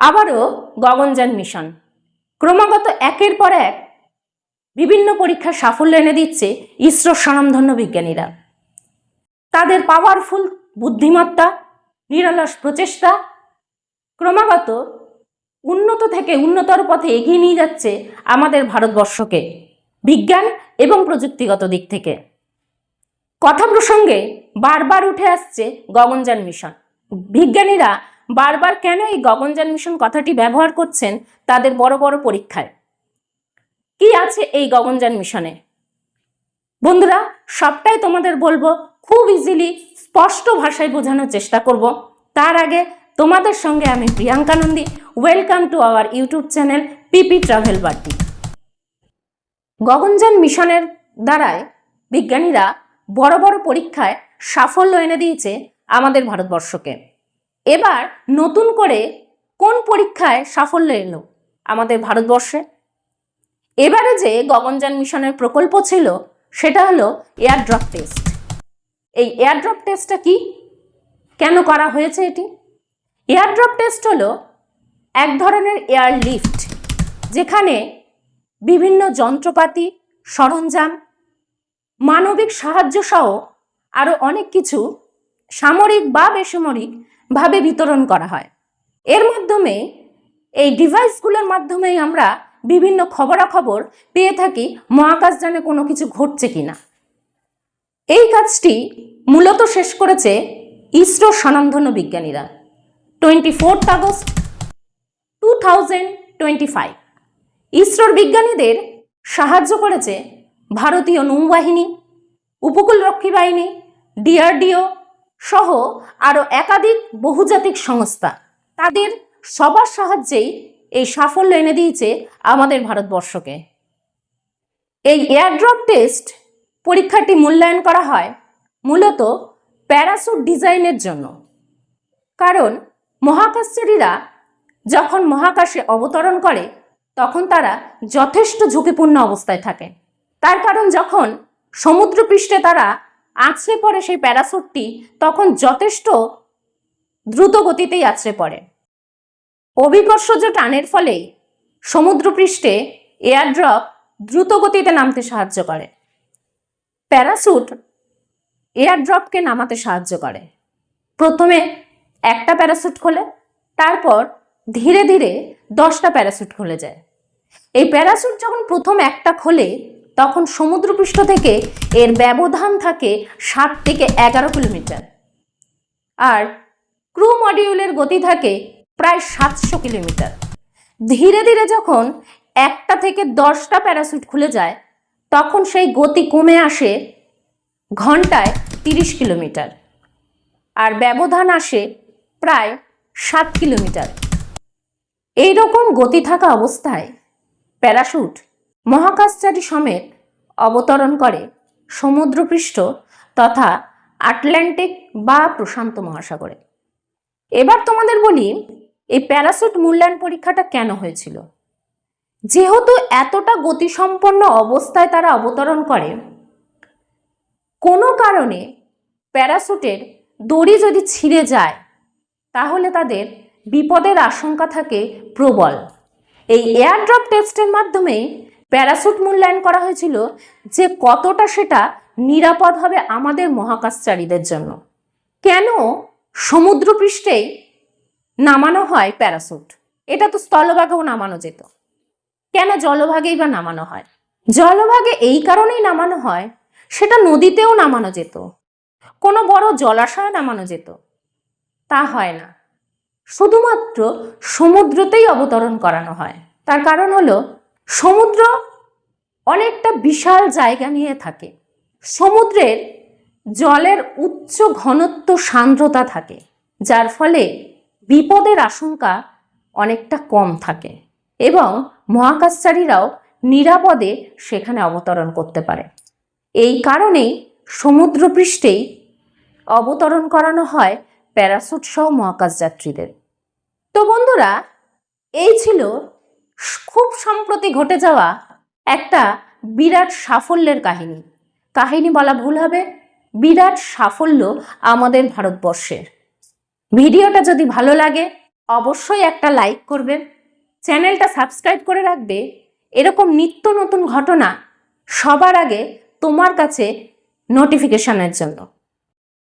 আবারও গগনযান মিশন। ক্রমাগত একের পর এক বিভিন্ন পরীক্ষার সাফল্য এনে দিচ্ছে ইসরোর স্বনামধন্য বিজ্ঞানীরা। তাদের পাওয়ারফুল বুদ্ধিমত্তা, নিরলস প্রচেষ্টা ক্রমাগত উন্নত থেকে উন্নতর পথে এগিয়ে নিয়ে যাচ্ছে আমাদের ভারতবর্ষকে, বিজ্ঞান এবং প্রযুক্তিগত দিক থেকে। কথা প্রসঙ্গে বারবার উঠে আসছে গগনযান মিশন। বিজ্ঞানীরা বারবার কেন এই গগনযান মিশন কথাটি ব্যবহার করছেন তাদের বড় বড় পরীক্ষায়? কি আছে এই গগনযান মিশনে? বন্ধুরা, সবটাই তোমাদের বলব খুব ইজিলি স্পষ্ট ভাষায় বোঝানোর চেষ্টা করব। তার আগে তোমাদের সঙ্গে আমি Priyanka Nandi. Welcome to our YouTube channel PP travel বার্টি Gaganyaan মিশনের দ্বারায় বিজ্ঞানীরা বড় বড় পরীক্ষায় সাফল্য এনে দিয়েছে আমাদের ভারতবর্ষকে। এবার নতুন করে কোন পরীক্ষায় সাফল্য এলো আমাদের ভারতবর্ষে? এবারে যে গগনযান মিশনের প্রকল্প ছিল, সেটা হলো এয়ার ড্রপ টেস্ট। এই এয়ার ড্রপ টেস্টটা কি? কেন করা হয়েছে এটি? এয়ার ড্রপ টেস্ট হলো এক ধরনের এয়ার লিফট, যেখানে বিভিন্ন যন্ত্রপাতি, সরঞ্জাম, মানবিক সাহায্য সহ আরও অনেক কিছু সামরিক বা বেসামরিক ভাবে বিতরণ করা হয়। এর মাধ্যমে এই ডিভাইসগুলোর মাধ্যমেই আমরা বিভিন্ন খবরাখবর পেয়ে থাকি মহাকাশযানে কোনো কিছু ঘটছে কিনা। এই কাজটি মূলত শেষ করেছে ইসরো স্বনামধন্য বিজ্ঞানীরা। Twenty fourth August two thousand twenty five ইসরোর বিজ্ঞানীদের সাহায্য করেছে ভারতীয় নৌবাহিনী, উপকূলরক্ষী বাহিনী, ডিআরডিও সহ আরও একাধিক বহুজাতিক সংস্থা। তাদের সবার সাহায্যেই এই সাফল্য এনে দিয়েছে আমাদের ভারতবর্ষকে। এই এয়ারড্রপ টেস্ট পরীক্ষাটি মূল্যায়ন করা হয় মূলত প্যারাসুট ডিজাইনের জন্য। কারণ মহাকাশচারীরা যখন মহাকাশে অবতরণ করে, তখন তারা যথেষ্ট ঝুঁকিপূর্ণ অবস্থায় থাকে। তার কারণ যখন সমুদ্রপৃষ্ঠে তারা আছড়ে পড়ে সেই প্যারাসুটটি তখন যথেষ্ট দ্রুত গতিতেই আছড়ে পড়ে। অভিকর্ষজ টানের ফলে সমুদ্রপৃষ্ঠে এয়ারড্রপ দ্রুত গতিতে নামতে সাহায্য করে। প্যারাসুট এয়ারড্রপকে নামাতে সাহায্য করে। প্রথমে একটা প্যারাসুট খোলে, তারপর ধীরে ধীরে দশটা প্যারাসুট খুলে যায়। এই প্যারাসুট যখন প্রথম একটা খোলে তখন সমুদ্রপৃষ্ঠ থেকে এর ব্যবধান থাকে সাত থেকে এগারো কিলোমিটার। আর ক্রু মডিউলের গতি থাকে প্রায় সাতশো কিলোমিটার। ধীরে ধীরে যখন একটা থেকে দশটা প্যারাসুট খুলে যায়, তখন সেই গতি কমে আসে ঘন্টায় তিরিশ কিলোমিটার। আর ব্যবধান আসে প্রায় সাত কিলোমিটার। এই রকম গতি থাকা অবস্থায় প্যারাশুট মহাকাশচারী সমেত অবতরণ করে সমুদ্রপৃষ্ঠ তথা আটলান্টিক বা প্রশান্ত মহাসাগরে। এবার তোমাদের বলি, এই প্যারাসুট মূল্যায়ন পরীক্ষাটা কেন হয়েছিল? যেহেতু এতটা গতিসম্পন্ন অবস্থায় তারা অবতরণ করে, কোনো কারণে প্যারাসুটের দড়ি যদি ছিঁড়ে যায়, তাহলে তাদের বিপদের আশঙ্কা থাকে প্রবল। এই এয়ারড্রপ টেস্টের মাধ্যমে প্যারাশুট মূল্যায়ন করা হয়েছিল যে কতটা সেটা নিরাপদ হবে আমাদের মহাকাশচারীদের জন্য। কেন সমুদ্রপৃষ্ঠেই নামানো হয় প্যারাসুট? এটা তো স্থলভাগেও নামানো যেত। কেন জলভাগেই বা নামানো হয়? জলভাগে এই কারণেই নামানো হয়, সেটা নদীতেও নামানো যেত। কোনো বড় জলাশয়ে নামানো যেত। তা হয় না। শুধুমাত্র সমুদ্রতেই অবতরণ করানো হয়। তার কারণ হলো সমুদ্র অনেকটা বিশাল জায়গা নিয়ে থাকে। সমুদ্রের জলের উচ্চ ঘনত্ব সান্দ্রতা থাকে, যার ফলে বিপদের আশঙ্কা অনেকটা কম থাকে এবং মহাকাশচারীরাও নিরাপদে সেখানে অবতরণ করতে পারে। এই কারণেই সমুদ্রপৃষ্ঠেই অবতরণ করানো হয় প্যারাসুট সহ মহাকাশ যাত্রীদের তো বন্ধুরা, এই ছিল খুব সম্প্রতি ঘটে যাওয়া একটা বিরাট সাফল্যের কাহিনী। কাহিনী বলা ভুল হবে। বিরাট সাফল্য আমাদের ভারতবর্ষের। ভিডিওটা যদি ভালো লাগে, অবশ্যই একটা লাইক করবে চ্যানেলটা সাবস্ক্রাইব করে রাখবে। এরকম নিত্য নতুন ঘটনা সবার আগে তোমার কাছে নোটিফিকেশনের জন্য।